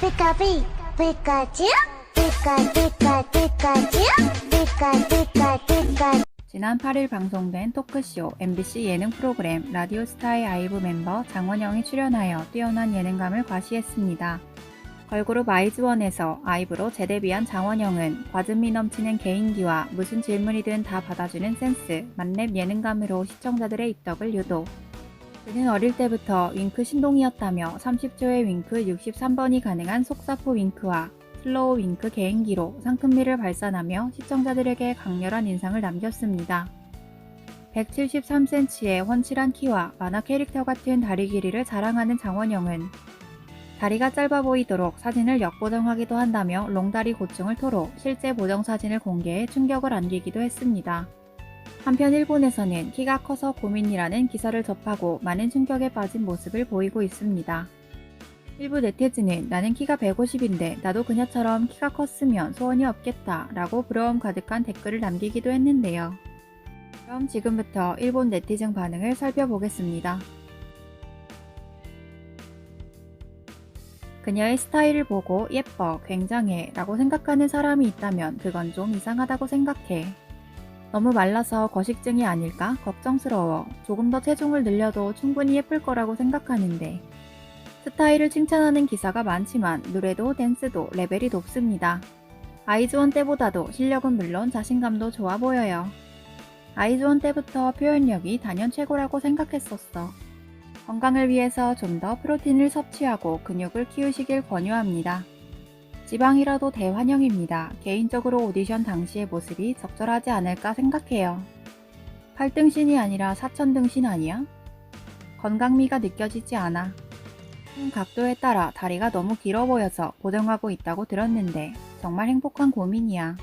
피카피 피카츄 피카 피카 피카츄 피카 피카 피카 지난 8일 방송된 토크쇼 MBC 예능 프로그램 라디오스타의 아이브 멤버 장원영이 출연하여 뛰어난 예능감을 과시했습니다. 걸그룹 아이즈원에서 아이브로 재데뷔한 장원영은 과즙미 넘치는 개인기와 무슨 질문이든 다 받아주는 센스, 만렙 예능감으로 시청자들의 입덕을 유도. 그는 어릴 때부터 윙크 신동이었다며 30초의 윙크 63번이 가능한 속사포 윙크와 슬로우 윙크 개인기로 상큼미를 발산하며 시청자들에게 강렬한 인상을 남겼습니다. 173cm의 훤칠한 키와 만화 캐릭터 같은 다리 길이를 자랑하는 장원영은 다리가 짧아 보이도록 사진을 역보정하기도 한다며 롱다리 고충을 토로 실제 보정 사진을 공개해 충격을 안기기도 했습니다. 한편 일본에서는 키가 커서 고민이라는 기사를 접하고 많은 충격에 빠진 모습을 보이고 있습니다. 일부 네티즌은 나는 키가 150인데 나도 그녀처럼 키가 컸으면 소원이 없겠다 라고 부러움 가득한 댓글을 남기기도 했는데요. 그럼 지금부터 일본 네티즌 반응을 살펴보겠습니다. 그녀의 스타일을 보고 예뻐, 굉장해 라고 생각하는 사람이 있다면 그건 좀 이상하다고 생각해. 너무 말라서 거식증이 아닐까 걱정스러워. 조금 더 체중을 늘려도 충분히 예쁠 거라고 생각하는데. 스타일을 칭찬하는 기사가 많지만 노래도 댄스도 레벨이 높습니다. 아이즈원 때보다도 실력은 물론 자신감도 좋아 보여요. 아이즈원 때부터 표현력이 단연 최고라고 생각했었어. 건강을 위해서 좀 더 프로틴을 섭취하고 근육을 키우시길 권유합니다. 지방이라도 대환영입니다. 개인적으로 오디션 당시의 모습이 적절하지 않을까 생각해요. 8등신이 아니라 4천등신 아니야? 건강미가 느껴지지 않아. 큰 각도에 따라 다리가 너무 길어 보여서 보정하고 있다고 들었는데 정말 행복한 고민이야.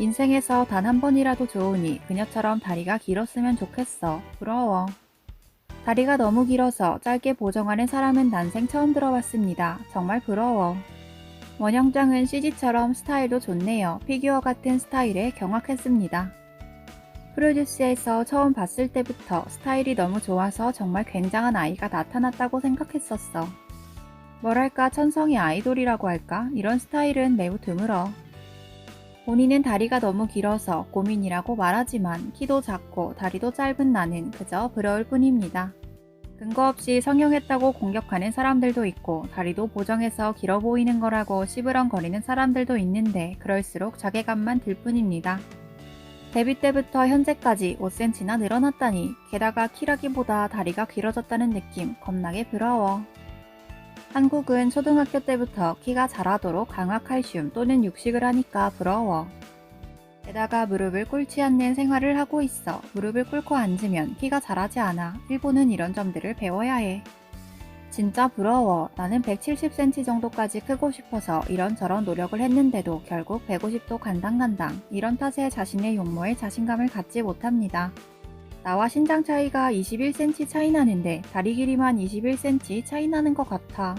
인생에서 단 한 번이라도 좋으니 그녀처럼 다리가 길었으면 좋겠어. 부러워. 다리가 너무 길어서 짧게 보정하는 사람은 난생 처음 들어봤습니다. 정말 부러워. 원영장은 CG처럼 스타일도 좋네요. 피규어 같은 스타일에 경악했습니다. 프로듀스에서 처음 봤을 때부터 스타일이 너무 좋아서 정말 굉장한 아이가 나타났다고 생각했었어. 뭐랄까 천성의 아이돌이라고 할까? 이런 스타일은 매우 드물어. 본인은 다리가 너무 길어서 고민이라고 말하지만 키도 작고 다리도 짧은 나는 그저 부러울 뿐입니다. 근거 없이 성형했다고 공격하는 사람들도 있고 다리도 보정해서 길어 보이는 거라고 시부렁거리는 사람들도 있는데 그럴수록 자괴감만 들 뿐입니다. 데뷔 때부터 현재까지 5cm나 늘어났다니 게다가 키라기보다 다리가 길어졌다는 느낌 겁나게 부러워. 한국은 초등학교 때부터 키가 자라도록 강화 칼슘 또는 육식을 하니까 부러워. 게다가 무릎을 꿇지 않는 생활을 하고 있어 무릎을 꿇고 앉으면 키가 자라지 않아. 일본은 이런 점들을 배워야 해. 진짜 부러워. 나는 170cm 정도까지 크고 싶어서 이런저런 노력을 했는데도 결국 150도 간당간당. 이런 탓에 자신의 용모에 자신감을 갖지 못합니다. 나와 신장 차이가 21cm 차이 나는데 다리 길이만 21cm 차이 나는 것 같아.